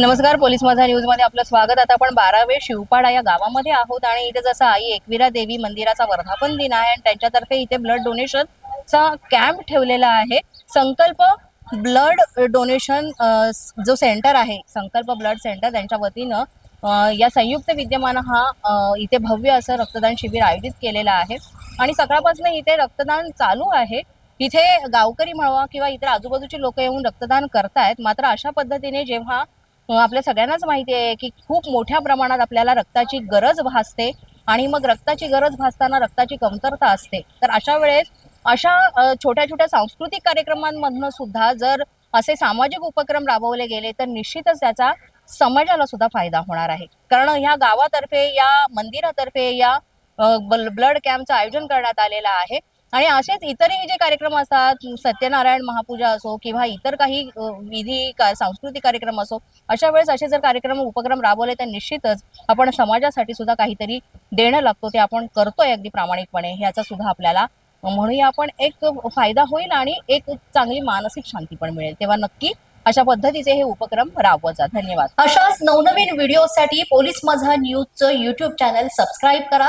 नमस्कार पोलीस माझा न्यूजमध्ये आपलं स्वागत. आता आपण बारावे शिवपाडा या गावामध्ये आहोत आणि इथे जसं आई एकविरा देवी मंदिराचा वर्धापन दिन आहे आणि त्यांच्यातर्फे इथे ब्लड डोनेशनचा कॅम्प ठेवलेला आहे. संकल्प ब्लड डोनेशन जो सेंटर आहे संकल्प ब्लड सेंटर त्यांच्या वतीनं या संयुक्त विद्यमान हा इथे भव्य असं रक्तदान शिबिर आयोजित केलेलं आहे. आणि सकाळपासून इथे रक्तदान चालू आहे. इथे गावकरी म्हणवा किंवा इतर आजूबाजूची लोक येऊन रक्तदान करतायत. मात्र अशा पद्धतीने जेव्हा आपल्या सगळ्यांनाच माहिती आहे की खूप मोठ्या प्रमाणात आपल्याला रक्ताची गरज भासते आणि मग रक्ताची गरज भासताना रक्ताची कमतरता असते. तर अशा वेळेस अशा छोट्या छोट्या सांस्कृतिक कार्यक्रमांमधनं सुद्धा जर असे सामाजिक उपक्रम राबवले गेले तर निश्चितच त्याचा समाजाला सुद्धा फायदा होणार आहे. कारण ह्या गावातर्फे या मंदिरातर्फे या बल- ब्लड कॅम्पचं आयोजन करण्यात आलेलं आहे. आणि असेच इतरही जे कार्यक्रम असतात सत्यनारायण महापूजा असो किंवा इतर काही विधी का सांस्कृतिक कार्यक्रम असो अशा वेळेस असे जर कार्यक्रम उपक्रम राबवले तर निश्चितच आपण समाजासाठी सुद्धा काहीतरी देणं लागतो. ते आपण करतोय अगदी प्रामाणिकपणे. ह्याचा सुद्धा आपल्याला म्हणूया आपण एक फायदा होईल आणि एक चांगली मानसिक शांती पण मिळेल. तेव्हा नक्की अशा पद्धतीचे हे उपक्रम राबवत जा. धन्यवाद. अशाच नवनवीन व्हिडिओसाठी पोलीस माझा न्यूजचं युट्यूब चॅनल सबस्क्राईब करा.